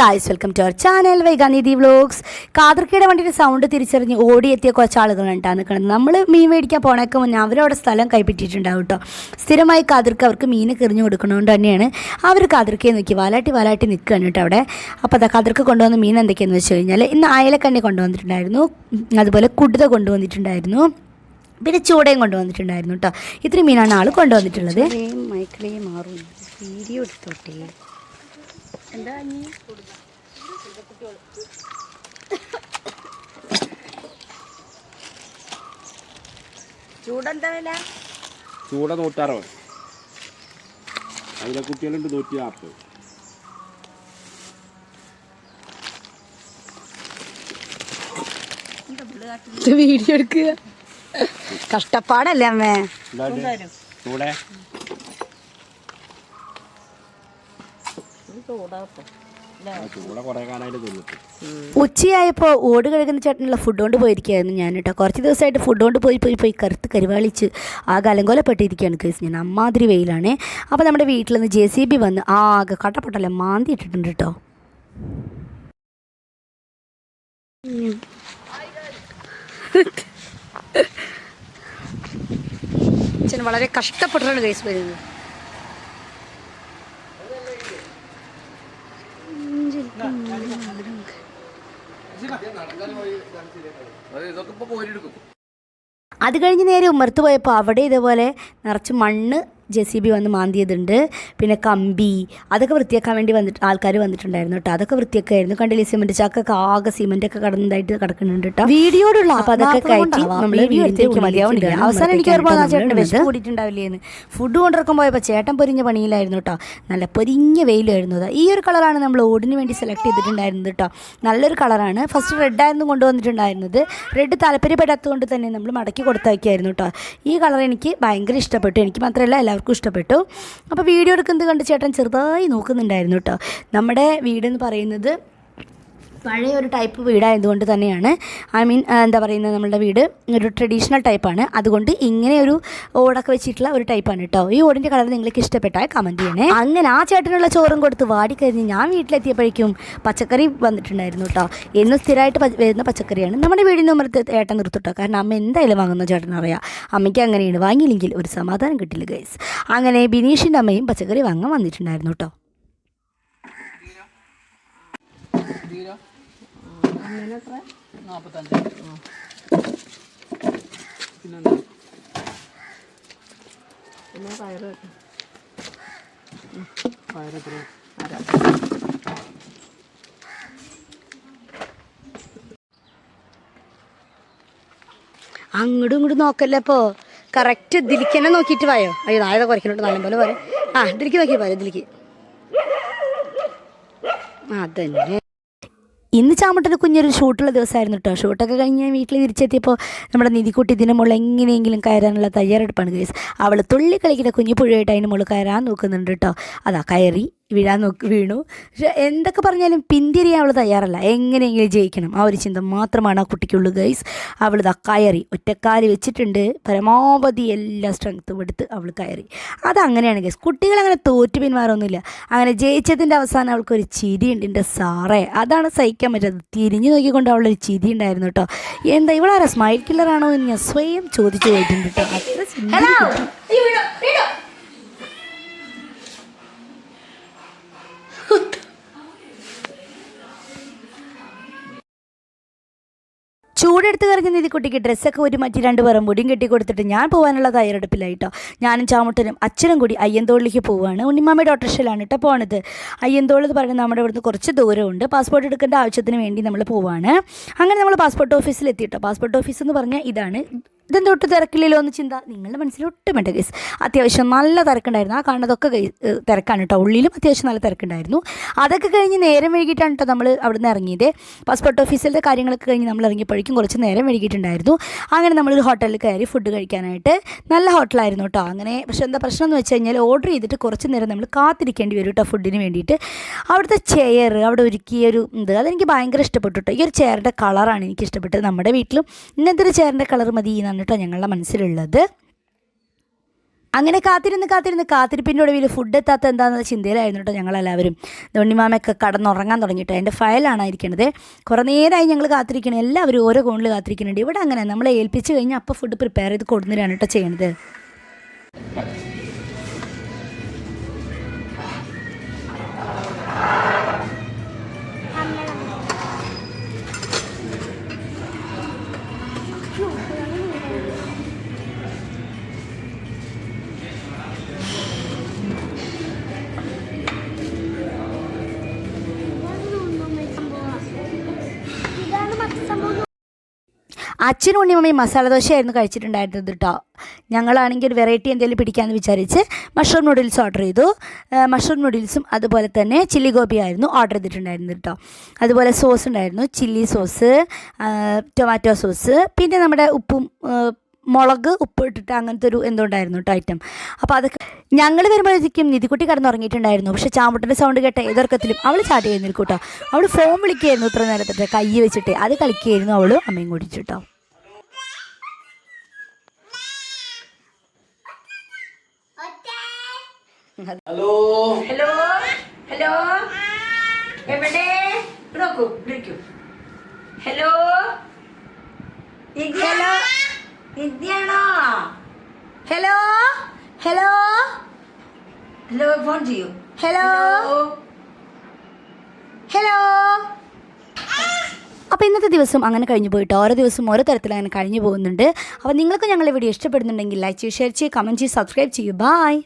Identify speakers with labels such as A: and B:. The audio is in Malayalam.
A: Guys welcome to our channel വൈകാനിധി vlogs കാതർക്കയുടെ വണ്ടിയുടെ സൗണ്ട് തിരിച്ചറിഞ്ഞ് ഓടിയെത്തിയ കുറച്ച് ആളുകളുണ്ടാണ് നിൽക്കുന്നത്. നമ്മൾ മീൻ മേടിക്കാൻ പോണേക്ക് മുന്നേ അവരവിടെ സ്ഥലം കൈപ്പറ്റിയിട്ടുണ്ടാവും കേട്ടോ സ്ഥിരമായി കാതിർക്ക് അവർക്ക് മീൻ കെറിഞ്ഞു കൊടുക്കണതുകൊണ്ട് തന്നെയാണ് അവർ കാതിർക്കയെ നോക്കി വാലാട്ടി വാലാട്ടി നിൽക്കുകയാണ് കേട്ടോ അവിടെ. അപ്പോൾ അതാ കാതിർക്ക് കൊണ്ടുവന്ന മീൻ എന്തൊക്കെയാണെന്ന് വെച്ച് കഴിഞ്ഞാൽ ഇന്ന് അയലക്കണ്ണി കൊണ്ടുവന്നിട്ടുണ്ടായിരുന്നു. അതുപോലെ കുടുത കൊണ്ടുവന്നിട്ടുണ്ടായിരുന്നു. പിന്നെ ചൂടയും കൊണ്ടുവന്നിട്ടുണ്ടായിരുന്നു കേട്ടോ ഇത്രയും മീനാണ് ആൾ കൊണ്ടുവന്നിട്ടുള്ളത്. വീഡിയോ എടുത്തോട്ടെ. എന്താ ചൂടെന്താ വില?
B: ചൂട നൂറ്ററുപത്. അതിലെ കുട്ടികളുണ്ട് നൂറ്റി നാൽപ്പത്
A: വീഡിയോ എടുക്കുക. കഷ്ടപ്പാടല്ലേ അമ്മേ.
B: ചൂടെ?
A: ഉച്ചയായപ്പോൾ ഓട് കഴുകുന്ന ചേട്ടനുള്ള ഫുഡ് കൊണ്ട് പോയിരിക്കുകയായിരുന്നു ഞാൻ കേട്ടോ കുറച്ച് ദിവസമായിട്ട് ഫുഡ് കൊണ്ട് പോയി പോയി പോയി കറുത്ത് കരുവാളിച്ച് ആ കലങ്കോലപ്പെട്ടിരിക്കുകയാണ് കേസ് ഞാൻ അമ്മാതിരി വെയിലാണ്. അപ്പോൾ നമ്മുടെ വീട്ടിൽ നിന്ന് ജെ സി ബി വന്ന് ആകെ കട്ടപ്പെട്ടല്ല മാന്തി ഇട്ടിട്ടുണ്ട് കേട്ടോ വളരെ കഷ്ടപ്പെട്ടാണ് കേസ് വരുന്നത്. അത് കഴിഞ്ഞ് നേരെ ഉമ്മർത്ത് പോയപ്പോൾ അവിടെ ഇതേപോലെ നിറച്ച് മണ്ണ് ജെ സി ബി വന്ന് മാന്തിയതുണ്ട്. പിന്നെ കമ്പി അതൊക്കെ വൃത്തിയാക്കാൻ വേണ്ടി വന്നിട്ട് ആൾക്കാർ വന്നിട്ടുണ്ടായിരുന്നു കേട്ടോ അതൊക്കെ വൃത്തിയാക്കായിരുന്നു. കണ്ടില്ലേ സിമെന്റ് ചക്കൊക്കെ ആകെ സിമെന്റ് ഒക്കെ കടന്നതായിട്ട് കിടക്കുന്നുണ്ട് കേട്ടോ വീഡിയോടുള്ള അപ്പോൾ അതൊക്കെ കയറ്റി നമ്മൾ വീഡിയോയിലേക്ക് മതിയാവുന്നില്ല അവസാനം എനിക്ക് ആ ചേട്ടൻ കൂടിയിട്ടുണ്ടാവില്ലേന്ന്. ഫുഡ് കൊണ്ടിറക്കാൻ പോയപ്പോൾ ചേട്ടൻ പൊരിഞ്ഞ പണിയിലായിരുന്നു കേട്ടോ നല്ല പൊരിഞ്ഞ വെയിലായിരുന്നു അത്. ഈ ഒരു കളറാണ് നമ്മൾ ഓടിന് വേണ്ടി സെലക്ട് ചെയ്തിട്ടുണ്ടായിരുന്നത് കേട്ടോ നല്ലൊരു കളറാണ്. ഫസ്റ്റ് റെഡ് ആയിരുന്നു കൊണ്ടുവന്നിട്ടുണ്ടായിരുന്നത്. റെഡ് താല്പര്യപ്പെടാത്തത് കൊണ്ട് തന്നെ നമ്മൾ മടക്കി കൊടുത്തയക്കായിരുന്നു കേട്ടോ ഈ കളർ എനിക്ക് ഭയങ്കര ഇഷ്ടപ്പെട്ടു. എനിക്ക് മാത്രമല്ല എല്ലാവർക്കും ഇഷ്ടപ്പെട്ടു. അപ്പോൾ വീഡിയോ എടുക്കുന്നത് കണ്ട് ചേട്ടൻ ചെറുതായി നോക്കുന്നുണ്ടായിരുന്നു കേട്ടോ. നമ്മുടെ വീടെന്ന് പറയുന്നത് പഴയ ഒരു ടൈപ്പ് വീടായതുകൊണ്ട് തന്നെയാണ്. ഐ മീൻ എന്താ പറയുന്നത് നമ്മളുടെ വീട് ഒരു ട്രഡീഷണൽ ടൈപ്പാണ് അതുകൊണ്ട് ഇങ്ങനെ ഒരു ഓടൊക്കെ വെച്ചിട്ടുള്ള ഒരു ടൈപ്പാണ് കേട്ടോ ഈ ഓടിന്റെ കളർ നിങ്ങൾക്ക് ഇഷ്ടപ്പെട്ടാൽ കമന്റ് ചെയ്യണേ. അങ്ങനെ ആ ചേട്ടനുള്ള ചോറും കൊടുത്ത് വാടിക്കഴിഞ്ഞ് ഞാൻ വീട്ടിലെത്തിയപ്പോഴേക്കും പച്ചക്കറി വന്നിട്ടുണ്ടായിരുന്നു കേട്ടോ എന്നും സ്ഥിരമായിട്ട് വരുന്ന പച്ചക്കറിയാണ് നമ്മുടെ വീടിന്റെ ഉമ്മറത്ത് ഏട്ടൻ നിർത്തുട്ടോ കാരണം അമ്മ എന്തായാലും വാങ്ങുന്ന ചേട്ടൻ അറിയാം അമ്മയ്ക്ക് അങ്ങനെയാണ് വാങ്ങിയില്ലെങ്കിൽ ഒരു സമാധാനം കിട്ടില്ല ഗൈസ് അങ്ങനെ ബിനീഷിന്റെ അമ്മയും പച്ചക്കറി വാങ്ങാൻ വന്നിട്ടുണ്ടായിരുന്നു കേട്ടോ അങ്ങോട്ടും ഇങ്ങോട്ടും നോക്കല്ലേ അപ്പോൾ കറക്റ്റ് ഇതിലേക്ക് തന്നെ നോക്കിയിട്ട് വായോ? അയ്യോ നാളെ കുറയ്ക്കണോട്ട് നല്ല പോലെ പറയാം ആ ഇതിലേക്ക് നോക്കി പോരെ ഇതിലേക്ക്. അതന്നെ. ഇന്ന് ചാമട്ടന് കുഞ്ഞൊരു ഷൂട്ടുള്ള ദിവസമായിരുന്നു കേട്ടോ ഷൂട്ടൊക്കെ കഴിഞ്ഞ് ഞാൻ വീട്ടിൽ തിരിച്ചെത്തിയപ്പോൾ നമ്മുടെ നിധിക്കുട്ടി ഇതിന്റെ മുകളിൽ എങ്ങനെയെങ്കിലും കയറാനുള്ള തയ്യാറെടുപ്പാണ് കേസ് അവൾ തുള്ളി കളിക്കുന്ന കുഞ്ഞു പുഴയായിട്ട് അതിന്റെ മുകളിൽ കയറാൻ നോക്കുന്നുണ്ട് കേട്ടോ അതാ കയറി വീഴാൻ നോക്കി വീണു. പക്ഷെ എന്തൊക്കെ പറഞ്ഞാലും പിന്തിരിയാൻ അവൾ തയ്യാറല്ല. എങ്ങനെയെങ്കിലും ജയിക്കണം. ആ ഒരു ചിന്ത മാത്രമാണ് ആ കുട്ടിക്കുള്ളൂ ഗൈസ് അവൾ ഇതാ കയറി. ഒറ്റക്കാലി വെച്ചിട്ടുണ്ട്. പരമാവധി എല്ലാ സ്ട്രെങ്ത്തും എടുത്ത് അവൾ കയറി. അതങ്ങനെയാണ് ഗൈസ് കുട്ടികൾ അങ്ങനെ തോറ്റ് പിന്മാറൊന്നുമില്ല. അങ്ങനെ ജയിച്ചതിന്റെ അവസാനം അവൾക്കൊരു ചിരിയുണ്ട്. എന്റെ സാറേ അതാണ് സഹിക്കാൻ പറ്റാത്തത്. തിരിഞ്ഞു നോക്കിക്കൊണ്ട് അവളൊരു ചിരി ഉണ്ടായിരുന്നു കേട്ടോ. എന്താ ഇവളാരാ സ്മൈൽ കില്ലറാണോ എന്ന് ഞാൻ സ്വയം ചോദിച്ചു പോയിട്ടുണ്ട് കേട്ടോ. അത്ര ചൂടെടുത്ത് കറിഞ്ഞ നിധിക്കുട്ടിക്ക് ഡ്രസ്സൊക്കെ ഒരു മറ്റി രണ്ട് പേരും മുടിയും കെട്ടി കൊടുത്തിട്ട് ഞാൻ പോകാനുള്ള തയ്യാറെടുപ്പിലായിട്ടോ. ഞാനും ചാമുട്ടനും അച്ഛനും കൂടി അയ്യന്തോളിലേക്ക് പോവുകയാണ് ഉണ്ണിമാമയുടെ ഓട്ടോറിക്ഷയിലാണ് കേട്ടോ പോണത്. അയ്യന്തോൾ എന്ന് പറയുന്നത് നമ്മുടെ ഇവിടുന്ന് കുറച്ച് ദൂരമുണ്ട്. പാസ്പോർട്ട് എടുക്കേണ്ട ആവശ്യത്തിന് വേണ്ടി നമ്മൾ പോവാണ്. അങ്ങനെ നമ്മൾ പാസ്പോർട്ട് ഓഫീസിൽ എത്തിയിട്ടോ. പാസ്പോർട്ട് ഓഫീസ് എന്ന് പറഞ്ഞാൽ ഇതാണ് ഇതെന്താ ഒട്ടും തിരക്കില്ലല്ലോ എന്ന് ചിന്ത. നിങ്ങളുടെ മനസ്സിൽ ഒട്ടും വേണ്ട കേസ് അത്യാവശ്യം നല്ല തിരക്കുണ്ടായിരുന്നു. ആ കാണുന്നതൊക്കെ തിരക്കാണ് കേട്ടോ ഉള്ളിലും അത്യാവശ്യം നല്ല തിരക്കുണ്ടായിരുന്നു. അതൊക്കെ കഴിഞ്ഞ് നേരം വൈകിട്ടാണ് കേട്ടോ നമ്മൾ അവിടെ നിന്ന് ഇറങ്ങിയത്. പാസ്പോർട്ട് ഓഫീസിലത്തെ കാര്യങ്ങളൊക്കെ കഴിഞ്ഞ് നമ്മൾ ഇറങ്ങിയപ്പോഴേക്കും കുറച്ച് നേരം വൈകിട്ടുണ്ടായിരുന്നു അങ്ങനെ നമ്മളൊരു ഹോട്ടലിൽ കയറി ഫുഡ് കഴിക്കാനായിട്ട് നല്ല ഹോട്ടലായിരുന്നു കേട്ടോ അങ്ങനെ പക്ഷേ എന്താ പ്രശ്നം എന്ന് വെച്ച് കഴിഞ്ഞാൽ ഓർഡർ ചെയ്തിട്ട് കുറച്ച് നേരം നമ്മൾ കാത്തിരിക്കേണ്ടി വരും കേട്ടോ ഫുഡിന് വേണ്ടിയിട്ട്. അവിടുത്തെ ചെയർ അവിടെ ഒരുക്കിയ ഒരു ഇത് അതെനിക്ക് ഭയങ്കര ഇഷ്ടപ്പെട്ടു കേട്ടോ ഈ ഒരു ചെയറിന്റെ കളറാണ് എനിക്ക് ഇഷ്ടപ്പെട്ടത്. നമ്മുടെ വീട്ടിലും ഇന്നത്തെ ഒരു ചെയറിന്റെ കളർ മതി എന്നാണ് കേട്ടോ ഞങ്ങളുടെ മനസ്സിലുള്ളത്. അങ്ങനെ കാത്തിരുന്ന് കാത്തിരുന്ന് കാത്തിരിപ്പിന്റെ ഒടുവിൽ ഫുഡ് എത്താത്ത എന്താണെന്ന ചിന്തയിലായിരുന്നു കേട്ടോ ഞങ്ങളെല്ലാവരും. ധോണിമാമയൊക്കെ കടന്നുറങ്ങാൻ തുടങ്ങിയിട്ട്. എന്റെ ഫയലാണ് ഇരിക്കുന്നത് കുറേ നേരമായി ഞങ്ങൾ കാത്തിരിക്കണം. എല്ലാവരും ഓരോ കോണിൽ കാത്തിരിക്കുന്നുണ്ട് ഇവിടെ അങ്ങനെ നമ്മളെ ഏൽപ്പിച്ച് കഴിഞ്ഞാൽ അപ്പോൾ ഫുഡ് പ്രിപ്പയർ ചെയ്ത് കൊടുന്നിട്ടാണ് കേട്ടോ ചെയ്യണത്. അച്ഛനും ഉണ്ണിമമ്മയും മസാല ദോശയായിരുന്നു കഴിച്ചിട്ടുണ്ടായിരുന്നത് കേട്ടോ ഞങ്ങളാണെങ്കിൽ ഒരു വെറൈറ്റി എന്തെങ്കിലും പിടിക്കാമെന്ന് വിചാരിച്ച് മഷ്റൂം നൂഡിൽസ് ഓർഡർ ചെയ്തു. മഷ്റൂം നൂഡിൽസും അതുപോലെ തന്നെ ചില്ലി ഗോപി ആയിരുന്നു ഓർഡർ ചെയ്തിട്ടുണ്ടായിരുന്നത് കേട്ടോ അതുപോലെ സോസ് ഉണ്ടായിരുന്നു ചില്ലി സോസ് ടൊമാറ്റോ സോസ് പിന്നെ നമ്മുടെ ഉപ്പും മുളക് ഉപ്പ് ഇട്ടിട്ട് അങ്ങനത്തെ ഒരു എന്തോ ഉണ്ടായിരുന്നു കേട്ടോ ഐറ്റം അപ്പോൾ അതൊക്കെ ഞങ്ങൾ വരുമ്പോഴത്തേക്കും നിധിക്കുട്ടി കടന്നുറങ്ങിയിട്ടുണ്ടായിരുന്നു. പക്ഷേ ചാമ്പുട്ടന്റെ സൗണ്ട് കേട്ട ഏതൊർക്കത്തിലും അവൾ ചാടി എഴുന്നേൽക്കും കേട്ടോ അവൾ ഫോൺ വിളിക്കുകയായിരുന്നു ഇത്ര നേരത്തെ. കൈ വെച്ചിട്ട് അത് കളിക്കുകയായിരുന്നു അവൾ അമ്മയും കൂടിച്ചു കേട്ടോ
B: ഹലോ.
A: ഹലോ? ഹലോ? എവിടെ? നോക്കൂ വിളിക്കൂ. ഹലോ? ഹലോ? ഇന്ത്യാണോ ഹലോ ഹലോ ഹലോ ഫോൺ ചെയ്യൂ. ഹലോ ഹലോ അപ്പോൾ ഇന്നത്തെ ദിവസം അങ്ങനെ കഴിഞ്ഞു പോയിട്ട് ഓരോ ദിവസവും ഓരോ തരത്തിൽ അങ്ങനെ കഴിഞ്ഞു പോകുന്നുണ്ട്. അപ്പോൾ നിങ്ങൾക്ക് ഞങ്ങളുടെ വീഡിയോ ഇഷ്ടപ്പെടുന്നുണ്ടെങ്കിൽ ലൈക്ക് ചെയ്യൂ ഷെയർ ചെയ്യൂ കമന്റ് ചെയ്യൂ സബ്സ്ക്രൈബ് ചെയ്യൂ. ബായ്